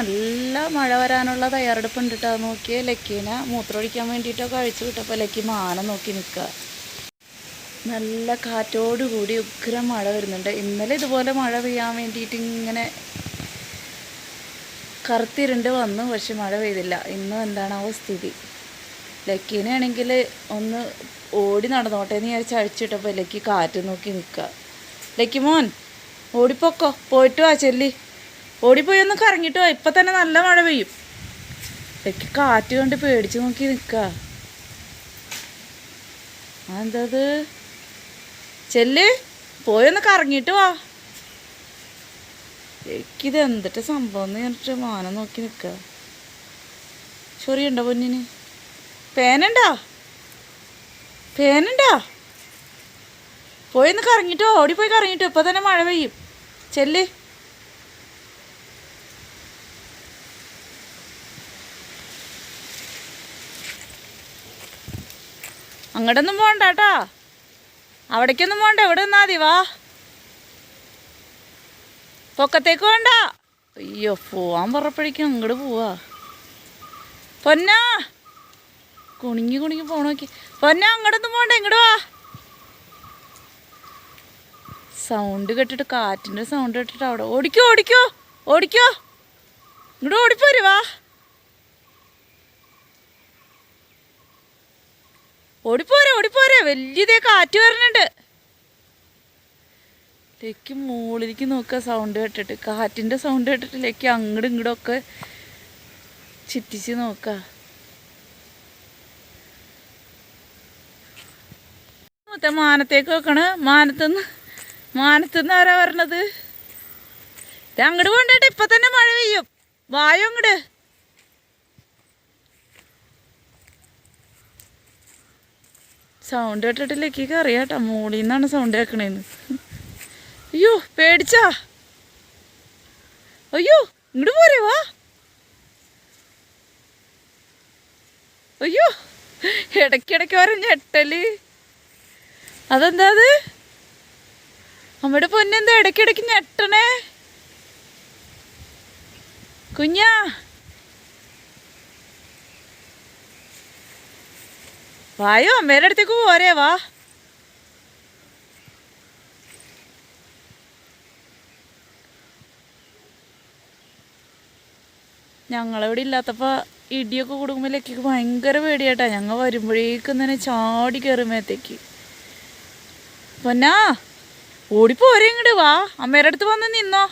നല്ല മഴ വരാനുള്ള തയ്യാറെടുപ്പുണ്ട് കേട്ടോ നോക്കിയേ. ലക്കീനെ മൂത്രമൊഴിക്കാൻ വേണ്ടിയിട്ടൊക്കെ അഴിച്ചു വിട്ടപ്പോൾ ലക്കി മാനം നോക്കി നിൽക്കുക നല്ല കാറ്റോടുകൂടി ഉഗ്രം മഴ വരുന്നുണ്ട്. ഇന്നലെ ഇതുപോലെ മഴ പെയ്യാൻ വേണ്ടിയിട്ട് ഇങ്ങനെ കറുത്തിരുണ്ട് വന്നു പക്ഷെ മഴ പെയ്തില്ല. ഇന്നും എന്താണ് ആ സ്ഥിതി? ലക്കീനാണെങ്കിൽ ഒന്ന് ഓടി നടന്നോട്ടെ എന്ന് വിചാരിച്ച് അഴിച്ചിട്ടപ്പോൾ ലക്കി കാറ്റ് നോക്കി നിൽക്കുക ലക്കി മോൻ ഓടിപ്പോക്കോ? പോയിട്ട് വാ ചെല്ലി. ഓടിപ്പോയി ഒന്ന് കറങ്ങിട്ടോ. ഇപ്പം തന്നെ നല്ല മഴ പെയ്യും. ഇടയ്ക്ക് കാറ്റ് കൊണ്ട് പേടിച്ച് നോക്കി നിൽക്കുക അതെന്തത്? ചെല്ല് പോയൊന്ന് കറങ്ങിയിട്ട് വാ. എനിക്കിത് എന്തിട്ട് സംഭവം എന്ന് പറഞ്ഞിട്ട് മാനം നോക്കി നിൽക്കുക ചൊറിയുണ്ടോ പൊന്നിന്? പേനുണ്ടോ പേനുണ്ടോ പോയൊന്ന് കറങ്ങിട്ടോ. ഓടിപ്പോയി കറങ്ങിട്ടോ. ഇപ്പൊ തന്നെ മഴ പെയ്യും. ചെല്ല്. അങ്ങോട്ടൊന്നും പോകണ്ട കേട്ടോ അവിടേക്കൊന്നും പോകണ്ട ഇവിടെ നിന്നാ വാ. പൊക്കത്തേക്ക് വേണ്ട അയ്യോ പോവാൻ പറഞ്ഞപ്പോഴേക്കും അങ്ങോട്ട് പോവാ. പൊന്നാ. കുണിങ്ങി കുണിങ്ങി പോണോക്കി പൊന്നാ അങ്ങോട്ടൊന്നും പോകണ്ട ഇങ്ങോട്ട് വാ. സൗണ്ട് കേട്ടിട്ട് കാറ്റിന്റെ സൗണ്ട് കേട്ടിട്ട് അവിടെ ഓടിക്കോ ഓടിക്കോ ഓടിക്കോ. ഇങ്ങോട്ട് ഓടിപ്പോര് ഓടിപ്പോരെ ഓടിപ്പോരെ. വലിയതേ കാറ്റ് വരുന്നുണ്ട് ലേക്ക് മുകളിലേക്ക് നോക്കുക സൗണ്ട് കേട്ടിട്ട്. കാറ്റിന്റെ സൗണ്ട് കേട്ടിട്ട് ലേക്ക് അങ്ങോട്ടും ഇങ്ങോട്ടും ഒക്കെ ചിറ്റിച്ച് നോക്കുക. മൊത്തം മാനത്തേക്ക് വെക്കണ മാനത്തുനിന്ന് മാനത്തുനിന്ന് ആരാ പറഞ്ഞത് അങ്ങോട്ട് കൊണ്ടിട്ട് ഇപ്പൊ തന്നെ മഴ പെയ്യും. വായോ അങ്ങോട്ട് സൗണ്ട് കേട്ടിട്ടില്ല? ലക്കിക്ക് അറിയാട്ടോ മോളിൽ നിന്നാണ് സൗണ്ട് കേൾക്കണേന്ന് അയ്യോ പേടിച്ചാ? അയ്യോ ഇങ്ങോട്ട് പോരെ വാ. അയ്യോ ഇടയ്ക്കിടയ്ക്ക് വരും ഞെട്ടൽ. അതെന്താ അത്? അമ്മയുടെ പൊന്നെന്താ ഇടയ്ക്കിടയ്ക്ക് ഞെട്ടണേ? കുഞ്ഞാ വായോ അമ്മേടെ അടുത്തേക്ക് പോരേ വാ. ഞങ്ങളിവിടെ ഇല്ലാത്തപ്പോൾ ഇടിയൊക്കെ കൊടുക്കുമ്പോഴേക്ക് ഭയങ്കര പേടിയാട്ടാ. ഞങ്ങൾ വരുമ്പോഴേക്കും തന്നെ ചാടി കയറുമ്പോഴത്തേക്ക് പൊന്നാ ഓടിപ്പോരെ ഇങ്ങോട്ട് വാ. അമ്മേടെ അടുത്ത് വന്ന് നിന്നോ.